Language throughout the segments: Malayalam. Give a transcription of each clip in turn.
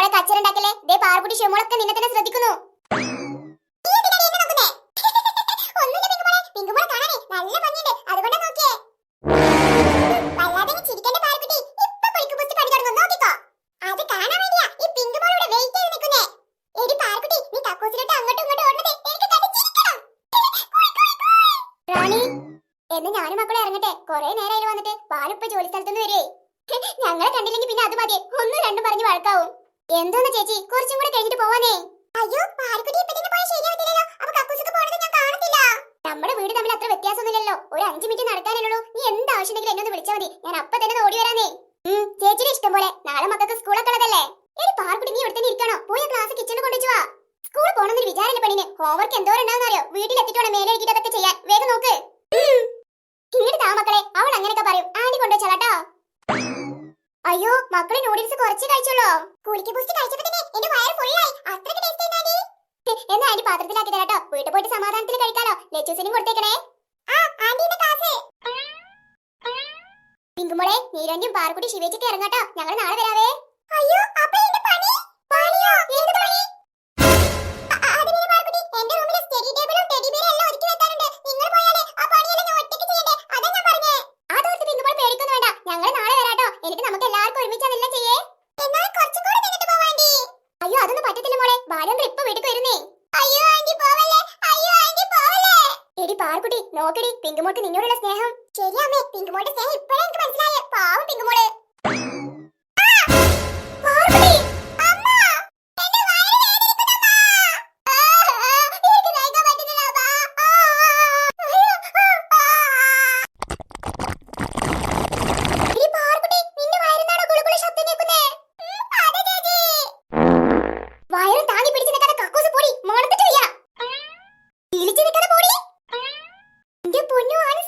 മോളെ കച്ചറുണ്ടാക്കല്ലേ ദേ പാർക്കുട്ടി ഷെമോളൊക്കെ നിന്നെ തന്നെ ശ്രദ്ധിക്കുന്നു. ഞാനും ഇറങ്ങട്ടെ. പാലുപ്പ ഞങ്ങളെ കണ്ടില്ലെങ്കിൽ പിന്നെ അത് മതി. ഒന്നും രണ്ടും പറഞ്ഞ് വഴക്കാവും. എന്തോന്ന് ചേച്ചി? കുറച്ചും കൂടെ കഴിഞ്ഞിട്ട് പോവാനേ. അയ്യോ പാർക്കുട്ടി ഇപ്പൊ തന്നെ പോയാൽ ശരിയാവത്തില്ലല്ലോ അപ്പൊ കക്കൂസൊക്കെ പോണത് ഞാൻ കാണത്തില്ല നമ്മുടെ വീട് തമ്മിൽ അത്ര വ്യത്യാസമൊന്നുമില്ലല്ലോ. ഒരു അഞ്ചു മിനിറ്റ് നടക്കാനുള്ളൂ നീ എന്ത് ആവശ്യമുണ്ടെങ്കിലും എന്നെ ഒന്ന് വിളിച്ചാൽ മതി. ഞാൻ അപ്പൊ തന്നെ ഓടി വരാനേ ചേച്ചിയുടെ ഇഷ്ടം പോലെ. നാളെ മക്കൾക്ക് സ്കൂളൊക്കെ ഉള്ളതല്ലേ? എടി പാർക്കുടി നീ ഇവിടെ തന്നെ ഇരിക്കണോ? പോയി ക്ലാസ് കിച്ചണിൽ കൊണ്ടുവച്ചു വാ. സ്കൂൾ പോണെന്നൊരു വിചാരമില്ല പെണ്ണിന്. ഹോംവർക്ക് എന്തോരം ഉണ്ടാവുന്ന അറിയോ? വീട്ടിലെത്തിട്ട് വേണം മേലെഴുകിട്ട് അതൊക്കെ ചെയ്യാൻ. വേഗം നോക്ക്. ഇങ്ങോട്ട് താ മക്കളെ. അവൾ അങ്ങനെയൊക്കെ പറയും. ആന്റി കൊണ്ടുവച്ചാലാട്ടോ അയ്യോ മക്കൾ നൂഡിൽസ് കുറച്ച് കഴിച്ചുള്ളൂ? കുളിക്ക് ബൂസ്റ്റ് കഴിച്ചപ്പോ തന്നെ എന്റെ വയറ് ഫുള്ളായി അത്രയ്ക്ക് ടേസ്റ്റ് എന്നാടി എന്നാ ആന്റി പാത്രത്തിലാക്കി തരാട്ടോ. വീട്ടിൽ പോയിട്ട് സമാധാനത്തിൽ കഴിക്കാലോ. ലെച്ചൂസിനും കൊടുത്തേക്കണേ. ആ ആന്റി ഇന്ന് പിങ്കുമോളെ നീരന്റെയും പാർക്കുട്ടി ശിവേച്ചിട്ട് ഇറങ്ങാട്ടോ. ഞങ്ങൾ നാളെ വരാവേ. പിങ്കുമോട്ട് നിന്നോടുള്ള സ്നേഹം ശരിയാമേ പിങ്കുമോട്ട് സ്നേഹം എന്റെ പൊന്നു ആണ്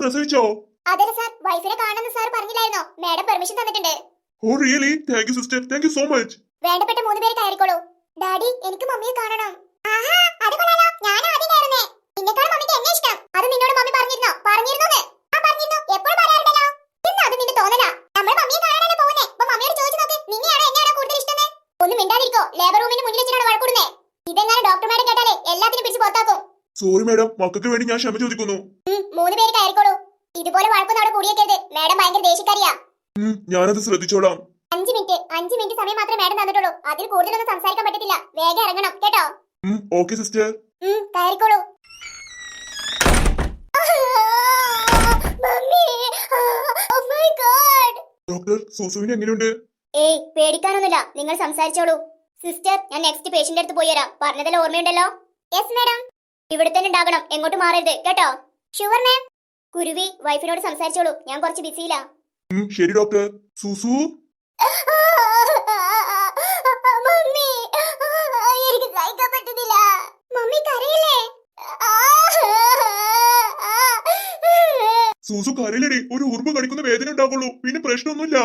പ്രസവിച്ചോ? അതെ സാർ വൈഫിനെ കാണണമെന്ന് സാർ പറഞ്ഞില്ലായിരുന്നോ? മാഡം പെർമിഷൻ തന്നിട്ടുണ്ട്. ഓ really thank you sister thank you so much വേണ്ടപ്പെട്ട മൂന്ന് പേര് കയറിക്കോളൂ. ഡാഡി എനിക്ക് മമ്മിയെ കാണണം. ആഹാ അത് കൊള്ളാലോ. ഞാൻ ആദ്യം കയറുന്നേ. നിന്നെക്കാളും മമ്മിക്ക് എന്നെ ഇഷ്ടം. അത് നിന്നോട് മമ്മി പറഞ്ഞിരുന്നോ? പറഞ്ഞിരുന്നു ആ പറഞ്ഞിരുന്നു. എപ്പോൾ പറയാറുണ്ടല്ലോ. ഇന്ന് അത് നിന്റെ തോന്നലാ. നമ്മൾ മമ്മിയെ കാണാനല്ലേ പോകുന്നേ? അപ്പൊ മമ്മിയോട് ചോദിച്ചു നോക്ക്. നിന്നെയാണോ എന്നെയാണോ കൂടുതൽ ഇഷ്ടം ഒന്ന് മിണ്ടാതിരിക്കോ. ലേബർ റൂമിന്റെ മുന്നിൽ വെച്ചിട്ടാണ് വഴക്കൂടുന്നേ. ഇതെങ്ങനെ ഡോക്ടർമാരെ കേട്ടാലേ എല്ലാത്തിനും പിടിച്ച് പുറത്താക്കും. സോറി മാഡം മക്കൾക്ക് വേണ്ടി ഞാൻ ക്ഷമ ചോദിക്കുന്നു. മൂന്ന് പേര് കയറിക്കോളൂ. ഇതുപോലെ വഴക്കൊന്നും അവിടെ കൂടിയേക്കരുത് മാഡം ഭയങ്കര ദേഷ്യക്കാരിയാ. ഞാനത് ശ്രദ്ധിച്ചോളാം. അഞ്ച് മിനിറ്റ് അഞ്ച് മിനിറ്റ് സമയം മാത്രമേ മാഡം തന്നിട്ടുള്ളൂ. അതിൽ കൂടുതലൊന്നും സംസാരിക്കാൻ പറ്റത്തില്ല. വേഗം ഇറങ്ങണം കേട്ടോ? ഓക്കെ സിസ്റ്റർ കയറിക്കോളൂ. ഡോക്ടർ സൂസുവിന് എങ്ങനെയുണ്ട്? ഏയ് പേടിക്കാനൊന്നുമില്ല. നിങ്ങൾ സംസാരിച്ചോളൂ. സിസ്റ്റർ ഞാൻ നെക്സ്റ്റ് പേഷ്യന്റ് അടുത്ത് പോയി വരാം. പറഞ്ഞതെല്ലാം ഓർമ്മയുണ്ടല്ലോ? യെസ് മാഡം ഇവിടെ തന്നെ ഉണ്ടാകണം. എങ്ങോട്ട് മാറരുത്. കേട്ടോ? ഷുവർ മാം കുരുവി വൈഫിനോട് സംസാരിച്ചോളൂ. ഞാൻ കുറച്ച് ബിസിയില്ല ശരി ഡോക്ടർ. സൂസു? മമ്മി എനിക്ക് സഹിക്കാൻ പറ്റുന്നില്ല. മമ്മി കരയില്ലേ? സൂസു കരയിലടി ഒരു ഉറുമ്പ് കടിക്കുന്ന വേദന ഉണ്ടാവുള്ളൂ. പിന്നെ പ്രശ്നമൊന്നുമില്ല.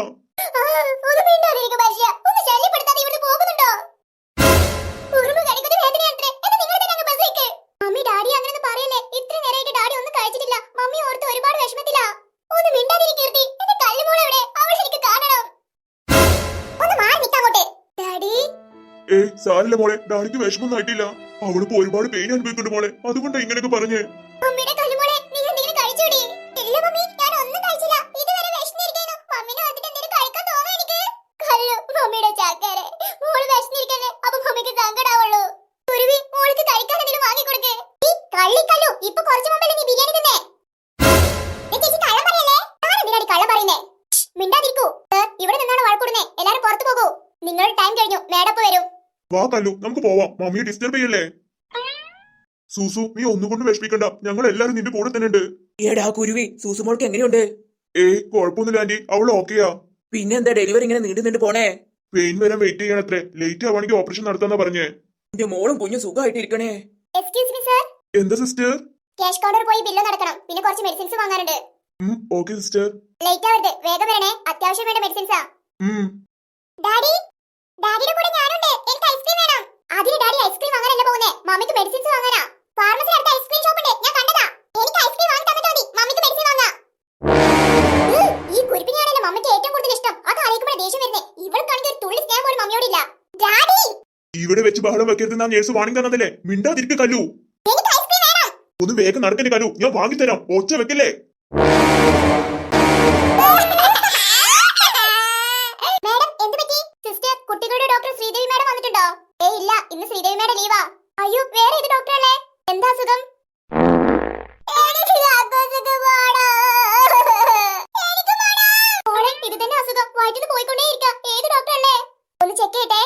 മുമ്പല്ലേ മോളെ ഡാഡിക്ക് വിഷമം ഏ, അവിടെ കള്ളം പറയല്ലേ? ഞാൻ എന്തിനാണ് കള്ളം പറയുന്നേ? ഇങ്ങനെയൊക്കെ മിണ്ടാതിരിക്കൂ. സർ ഇവിടെ നിന്നാണ് പുറത്തു പോകൂ. നിങ്ങളുടെ ടൈം കഴിഞ്ഞു. മേടപ്പ് വരൂ. വാ കല്ലു നമുക്ക് പോവാം. മമ്മിയെ ഡിസ്റ്റർബ് ചെയ്യല്ലേ? സൂസു നീ ഒന്നുകൊണ്ട് വിഷമിക്കണ്ട. ഞങ്ങൾ എല്ലാരും നിന്റെ കൂടെ തന്നെ ഉണ്ട് ഏടാ കുരുവി സൂസു മോൾക്ക് എങ്ങനെയുണ്ട്? ഏയ് കുഴപ്പമൊന്നുമില്ല ആന്റി. അവൾ ഓക്കെയാ. പിന്നെ എന്താ ഡെലിവറി ഇങ്ങനെ നീണ്ടു നീണ്ടു പോണേ? പെയിൻ വരാൻ വെയിറ്റ് ചെയ്യണത്രേ. ലേറ്റ് ആവാണെങ്കിൽ ഓപ്പറേഷൻ നടത്താന്നാ പറഞ്ഞേ. എന്റെ മോളും കുഞ്ഞു സുഖമായിട്ട് ഇരിക്കണേ എക്സ്ക്യൂസ് മീ സർ എന്താ സിസ്റ്റർ ക്യാഷ് കൗണ്ടർ പോയി ബില്ല് നടക്കണം. പിന്നെ കുറച്ച് മെഡിസിൻസ് വാങ്ങാനുണ്ട്. ഓക്കെ സിസ്റ്റർ ലേറ്റ് ആവരുത്. വേഗം വരണേ. അത്യാവശ്യം വേണ്ട മെഡിസിൻസാ ഡാഡി ഡാഡിയുടെ കൂടെ ഞാനുണ്ട്. എനിക്ക് ഐസ്ക്രീം വേണം. അതിന് ഡാഡി ഐസ്ക്രീം വാങ്ങാനല്ല പോകുന്നേ. മമ്മിക്ക് മെഡിസിൻസ് വാങ്ങാനാ. ഫാർമസി അടുത്ത ഐസ്ക്രീം ഷോപ്പ് ഉണ്ട്. ഞാൻ കണ്ടതാ. എനിക്ക് ഐസ്ക്രീം വാങ്ങി തന്നിട്ട് മതി മമ്മിക്ക് മെഡിസിൻ വാങ്ങാം. ഈ കുരിപ്പിനെയാണല്ലോ മമ്മിക്ക് ഏറ്റവും കൂടുതൽ ഇഷ്ടം. അത് ആലോചിക്കുമ്പോൾ ദേഷ്യം വരുന്നേ. ഇവൾക്കാണെങ്കിൽ ഒരു തുള്ളി സ്നേഹം പോലും മമ്മിയോടില്ല ഡാഡി! ഇവിടെ വെച്ച് ബഹളം വെക്കരുത് ഞാൻ നേഴ്സ് വാണിംഗ് തന്നതല്ലേ? മിണ്ടാതിരിക്ക കല്ലു. ഒന്ന് വേഗം നടക്കണ്ടേ കല്ലു. ഞാൻ വാങ്ങിത്തരാം. ഒച്ച വെക്കല്ലേ? ലീവാ അയ്യോ വേറെ ഇത് ഡോക്ടറല്ലേ എന്താ അസുഖം? ഡോക്ടറല്ലേ ഒന്ന് ചെക്ക് ചെയ്യട്ടെ.